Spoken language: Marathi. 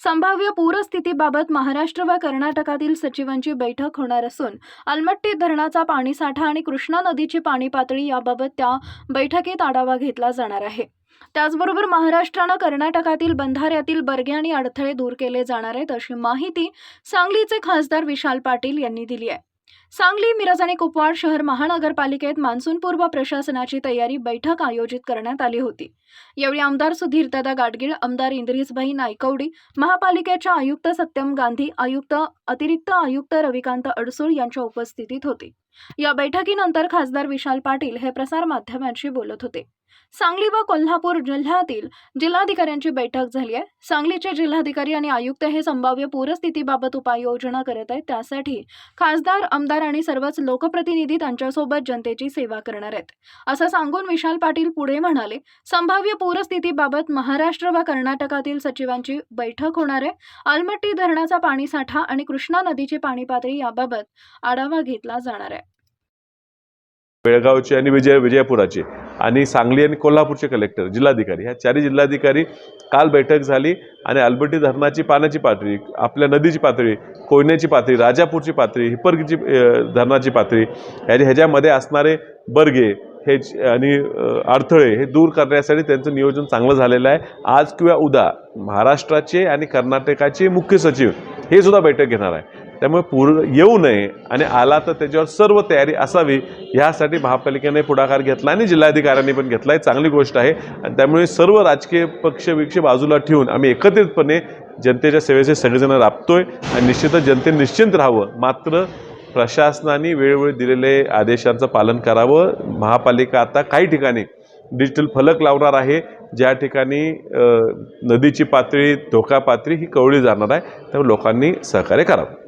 संभाव्य पूरस्थितीबाबत महाराष्ट्र व कर्नाटकातील सचिवांची बैठक होणार असून अलमट्टी धरणाचा पाणीसाठा आणि कृष्णा नदीची पाणी पातळी याबाबत त्या बैठकीत आढावा घेतला जाणार आहे. त्याचबरोबर महाराष्ट्रानं कर्नाटकातील बंधाऱ्यातील बर्गे आणि अडथळे दूर केले जाणार आहेत अशी माहिती सांगलीचे खासदार विशाल पाटील यांनी दिली आहे. सांगली मिरज आणि कुपवाड शहर महानगरपालिकेत मान्सूनपूर्व प्रशासनाची तयारी बैठक आयोजित करण्यात आली होती. यावेळी आमदार सुधीरदादा गाडगीळ आमदार इंद्रिसभाई नायकवडी महापालिकेच्या आयुक्त सत्यम गांधी आयुक्त अतिरिक्त आयुक्त रविकांत अडसूळ यांच्या उपस्थितीत होते. या बैठकीनंतर खासदार विशाल पाटील हे प्रसारमाध्यमांशी बोलत होते. सांगली व कोल्हापूर जिल्ह्यातील जिल्हाधिकाऱ्यांची बैठक झाली आहे. सांगलीचे जिल्हाधिकारी आणि आयुक्त हे संभाव्य पूरस्थितीबाबत उपाययोजना करत आहेत. त्यासाठी खासदार आमदार आणि सर्वच लोकप्रतिनिधी त्यांच्यासोबत जनतेची सेवा करणार आहेत. असं सांगून विशाल पाटील पुढे म्हणाले संभाव्य पूरस्थितीबाबत महाराष्ट्र व कर्नाटकातील सचिवांची बैठक होणार आहे. अलमट्टी धरणाचा पाणीसाठा आणि कृष्णा नदीची पाणी पातळी याबाबत आढावा घेतला जाणार आहे. बेळगावची आणि विजय विजयपुराची. आणि सांगली आणि कोल्हापूरचे कलेक्टर जिल्हाधिकारी. ह्या चारही जिल्हाधिकारी काल बैठक झाली आणि अल्बर्टी धरणाची पाण्याची पातळी आपल्या नदीची पातळी कोयन्याची पातळी राजापूरची पातळी हिपरगीची धरणाची पातळी ह्याच्या ह्याच्यामध्ये असणारे बर्गे हे आणि अडथळे हे दूर करण्यासाठी त्यांचं नियोजन चांगलं झालेलं आहे. आज किंवा उद्या महाराष्ट्राचे आणि कर्नाटकाचे मुख्य सचिव हे सुद्धा बैठक घेणार आहे. त्यामुळे पूर येऊ नये आणि आला तर त्याच्यावर सर्व तयारी असावी ह्यासाठी महापालिकेने पुढाकार घेतला आणि जिल्हाधिकाऱ्यांनी पण घेतला आहे चांगली गोष्ट आहे. आणि त्यामुळे सर्व राजकीय पक्ष विक्ष बाजूला ठेवून आम्ही एकत्रितपणे जनतेच्या सेवेचे सगळेजण राबतोय आणि निश्चितच जनते निश्चिंत राहावं. मात्र प्रशासनाने वेळोवेळी दिलेले आदेशांचं पालन करावं. महापालिका आता काही ठिकाणी डिजिटल फलक लावणार आहे. ज्या ठिकाणी नदीची पातळी धोका पातळी ही कवळी जाणार आहे. त्यामुळे लोकांनी सहकार्य करावं.